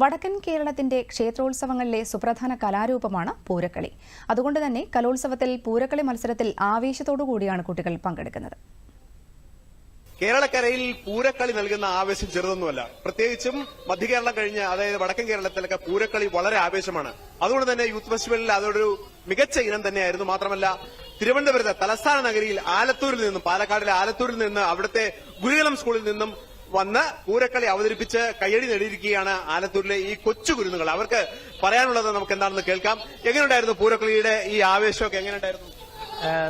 വടക്കൻ കേരളത്തിന്റെ ക്ഷേത്രോത്സവങ്ങളിലെ സുപ്രധാന കലാരൂപമാണ് പൂരക്കളി. അതുകൊണ്ട് തന്നെ കലോത്സവത്തിൽ പൂരക്കളി മത്സരത്തിൽ ആവേശത്തോടു കൂടിയാണ് കുട്ടികൾ പങ്കെടുക്കുന്നത്. കേരളക്കരയിൽ പൂരക്കളി നൽകുന്ന ആവേശം ചെറുതൊന്നുമല്ല. പ്രത്യേകിച്ചും മധ്യകേരളം കഴിഞ്ഞ് അതായത് വടക്കൻ കേരളത്തിലൊക്കെ പൂരക്കളി വളരെ ആവേശമാണ്. അതുകൊണ്ട് തന്നെ യൂത്ത് ഫെസ്റ്റിവലിൽ അതൊരു മികച്ച ഇനം തന്നെയായിരുന്നു. മാത്രമല്ല തിരുവനന്തപുരത്തെ തലസ്ഥാന നഗരിയിൽ ആലത്തൂരിൽ നിന്നും പാലക്കാടിലെ ആലത്തൂരിൽ നിന്ന് അവിടുത്തെ ഗുരുകുലം സ്കൂളിൽ നിന്നും വന്ന് പൂരക്കളി അവതരിപ്പിച്ച് കയ്യടി നേടിയിരിക്കുകയാണ് ആലത്തൂരിലെ ഈ കൊച്ചു കുരുന്നുകൾ. അവർക്ക് പറയാനുള്ളത് നമുക്ക് എന്താണെന്ന് കേൾക്കാം. എങ്ങനെയുണ്ടായിരുന്നു പൂരക്കളിയുടെ ഈ ആവേശമൊക്കെ? എങ്ങനെയുണ്ടായിരുന്നു?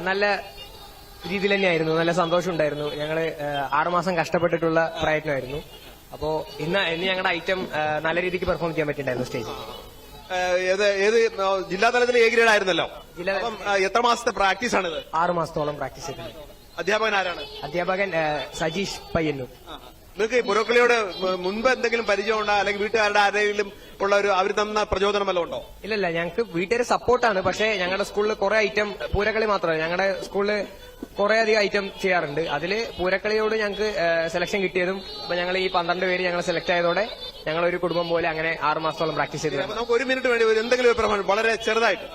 നല്ല രീതിയിൽ തന്നെയായിരുന്നു. നല്ല സന്തോഷം ഉണ്ടായിരുന്നു. ഞങ്ങൾ ആറുമാസം കഷ്ടപ്പെട്ടിട്ടുള്ള പ്രയത്നമായിരുന്നു. അപ്പോ ഇന്ന് ഇന്ന് ഞങ്ങളുടെ ഐറ്റം നല്ല രീതിക്ക് പെർഫോം ചെയ്യാൻ പറ്റിയിട്ടുണ്ടായിരുന്നു സ്റ്റേജിൽ ഏത് ഏത് ജില്ലാതലത്തിൽ എ ഗ്രേഡ് ആയിരുന്നല്ലോ? ജില്ലാ- അപ്പം എത്ര മാസത്തെ പ്രാക്ടീസ് ആണിത്? ആറു മാസത്തോളം പ്രാക്ടീസ് ചെയ്തിട്ടുണ്ട്. അധ്യാപകൻ ആരാണ്? അധ്യാപകൻ സജീഷ് പയ്യന്നൂർ. നിങ്ങൾക്ക് ഈ പുരോക്കളിയോട് മുൻപ് എന്തെങ്കിലും പരിചയമുണ്ടോ അല്ലെങ്കിൽ വീട്ടുകാരുടെ ആരെങ്കിലും ഉള്ള ഒരു അവർ തന്ന പ്രചോദനം വല്ലതും ഉണ്ടോ? ഇല്ലല്ല ഞങ്ങൾക്ക് വീട്ടുകാർ സപ്പോർട്ടാണ്. പക്ഷേ ഞങ്ങളുടെ സ്കൂളിൽ കുറെ ഐറ്റം പൂരക്കളി മാത്രമല്ല. ഞങ്ങളുടെ സ്കൂളിൽ കുറെ അധികം ഐറ്റം ചെയ്യാറുണ്ട്. അതിൽ പൂരക്കളിയോട് ഞങ്ങൾക്ക് സെലക്ഷൻ കിട്ടിയതും ഇപ്പൊ ഞങ്ങൾ ഈ പന്ത്രണ്ട് പേര് ഞങ്ങൾ സെലക്ട് ആയതോടെ ഞങ്ങൾ ഒരു കുടുംബം പോലെ അങ്ങനെ ആറ് മാസത്തോളം പ്രാക്ടീസ് ചെയ്തു നമുക്ക് ഒരു മിനിറ്റ് വേണ്ടി വരും. എന്തെങ്കിലും ഒരു പ്രമാണം. വളരെ ചെറുതായിട്ട്.